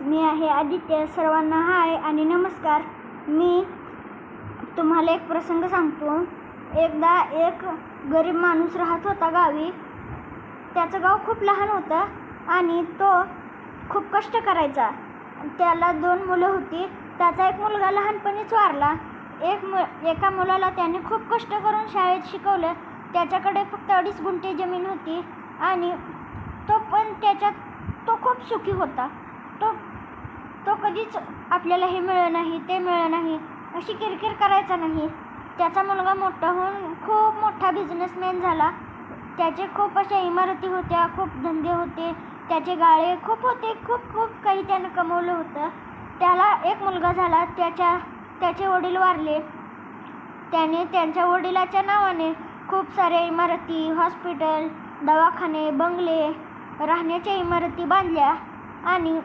मी आहे आदित्य सर्वांना हाय आणि नमस्कार. मी तुम्हाला एक प्रसंग सांगतो. एकदा एक गरीब माणूस राहत होता गावी. त्याचं गाव खूप लहान होतं आणि तो खूप कष्ट करायचा. त्याला दोन मुलं होती. त्याचा एक मुलगा लहानपणीच वारला. एक मु एका मुलाला त्याने खूप कष्ट करून शाळेत शिकवलं. त्याच्याकडे फक्त अडीच गुंठे जमीन होती आणि तो पण त्याच्यात तो खूप सुखी होता. तो तो कधीच आपल्याला हे मिळलं नाही ते मिळलं नाही अशी किरकिर करायचा नाही. त्याचा मुलगा मोठा होऊन खूप मोठा बिझनेसमॅन झाला. त्याचे खूप अशा इमारती होत्या खूप धंदे होते. त्याचे गाळे खूप होते खूप खूप काही त्यानं कमवलं होतं. त्याला एक मुलगा झाला त्याच्या त्याचे वडील वारले. त्याने त्यांच्या वडिलाच्या नावाने खूप साऱ्या इमारती हॉस्पिटल दवाखाने बंगले राहण्याच्या इमारती बांधल्या आणि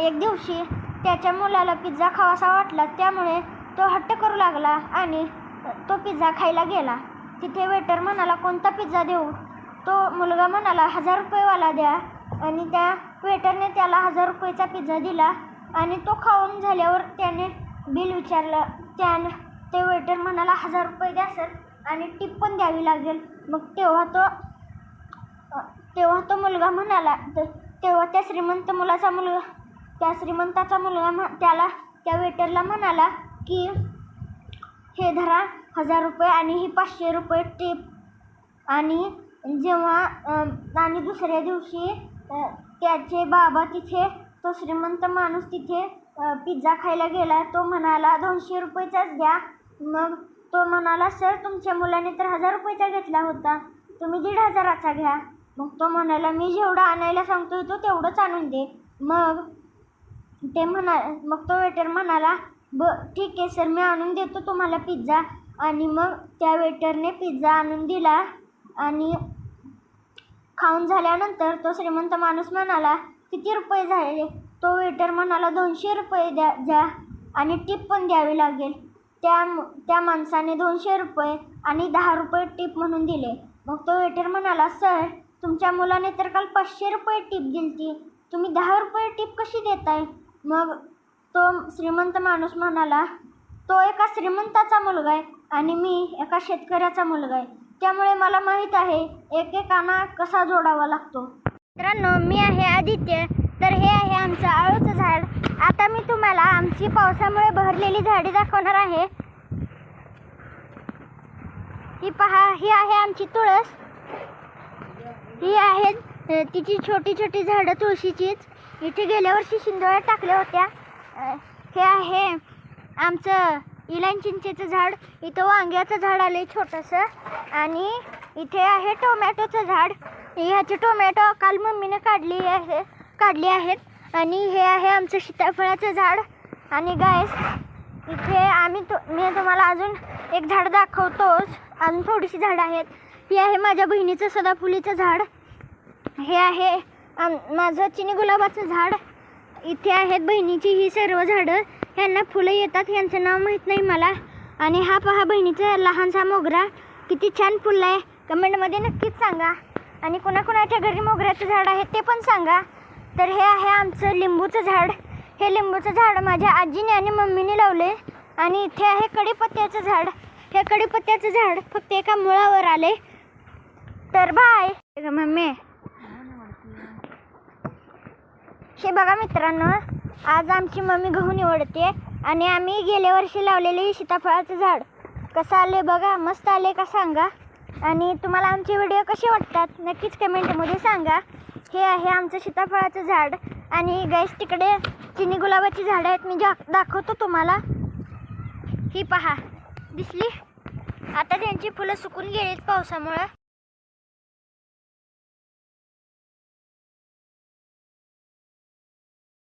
एक दिवशी त्याच्या मुलाला पिझ्झा खावासा वाटला त्यामुळे तो हट्ट करू लागला आणि तो पिझ्झा खायला गेला. तिथे वेटर म्हणाला कोणता पिझ्झा देऊ? तो मुलगा म्हणाला हजार रुपयेवाला द्या. आणि त्या वेटरने त्याला हजार रुपयेचा पिझ्झा दिला आणि तो खाऊन झाल्यावर त्याने बिल विचारलं. त्यानं ते वेटर म्हणाला हजार रुपये द्या सर आणि टिप पण द्यावी लागेल. मग तेव्हा तो तेव्हा तो मुलगा म्हणाला तेव्हा त्या श्रीमंत मुलाचा मुलगा त्या श्रीमंताचा मुलगा म्ह त्याला त्या वेटरला म्हणाला की हे धरा हजार रुपये आणि ही पाचशे रुपये टिप आणि जेव्हा आणि दुसऱ्या दिवशी त्याचे बाबा तिथे तो श्रीमंत माणूस तिथे पिझ्झा खायला गेला तो म्हणाला दोनशे रुपयेचाच द्या. मग तो म्हणाला सर तुमच्या मुलाने तर हजार रुपयेचा घेतला होता. तुम्ही दीड हजाराचा घ्या. मग तो म्हणाला मी जेवढं आणायला सांगतोय तो तेवढंच आणून दे. मग ते म्हणा मग तो वेटर म्हणाला ब ठीक आहे सर मी आणून देतो तुम्हाला पिझ्झा आणि मग त्या वेटरने पिझ्झा आणून दिला आणि खाऊन झाल्यानंतर तो श्रीमंत माणूस म्हणाला किती रुपये झाले? तो वेटर म्हणाला दोनशे रुपये द्या द्या आणि टिप पण द्यावी लागेल. त्या त्या माणसाने दोनशे रुपये आणि दहा रुपये टिप म्हणून दिले. मग तो वेटर म्हणाला सर तुमच्या मुलाने तर काल पाचशे रुपये टिप दिली ती तुम्ही दहा रुपये टिप कशी देताय? मग तो श्रीमंत माणूस म्हणाला तो एका श्रीमंताचा मुलगा आहे आणि मी एका शेतकऱ्याचा मुलगा आहे. त्यामुळे मला माहीत आहे एकेकाना कसा जोडावा लागतो. मित्रांनो मी आहे आदित्य. तर हे आहे आमचं आळूचं झाड. आता मी तुम्हाला आमची पावसामुळे भरलेली झाडे दाखवणार आहे. ही पहा ही आहे आमची तुळस. ही आहेत तिची छोटी छोटी झाडं तुळशीचीच. इथे गेल्या वर्षी शिंदोळ्या टाकल्या होत्या. हे आहे आमचं इलान चिंचेचं झाड. इथं वांग्याचं झाड आलं छोटंसं. आणि इथे आहे टोमॅटोचं झाड. ह्याचे टोमॅटो काल मम्मीने काढली आहे काढली आहेत. आणि हे आहे आमचं सीताफळाचं झाड. आणि गायस इथे आम्ही तो मी तुम्हाला अजून एक झाड दाखवतोच. अजून थोडीशी झाडं आहेत. ही आहे माझ्या बहिणीचं सदाफुलीचं झाड. हे आहे आम माझं चिनी गुलाबाचं झाड. इथे आहेत बहिणीची ही सर्व झाडं. ह्यांना फुलं येतात यांचं नाव माहीत नाही मला. आणि हा पहा बहिणीचा लहानसा मोगरा. किती छान फुलं आहे. कमेंटमध्ये नक्कीच सांगा. आणि कुणाकुणाच्या घरी मोगऱ्याचं झाड आहे ते पण सांगा. तर हे आहे आमचं लिंबूचं झाड. हे लिंबूचं झाड माझ्या आजीने आणि मम्मीने लावले. आणि इथे आहे कडीपत्त्याचं झाड. हे कडीपत्त्याचं झाड फक्त एका मुळावर आले. तर बाय. मम्मी हे बघा मित्रांनो आज आमची मम्मी गहू निवडते आणि आम्ही गेल्या वर्षी लावलेले सीताफळाचं झाड. कसं आले बघा मस्त आले का सांगा? आणि तुम्हाला आमचे व्हिडिओ कसे वाटतात नक्कीच कमेंटमध्ये सांगा. हे आहे आमचं सीताफळाचं झाड. आणि गॅस तिकडे चिनी गुलाबाची झाडं आहेत मी जा दाखवतो तुम्हाला. ही पहा दिसली? आता त्यांची फुलं सुकून गेलीत पावसामुळं.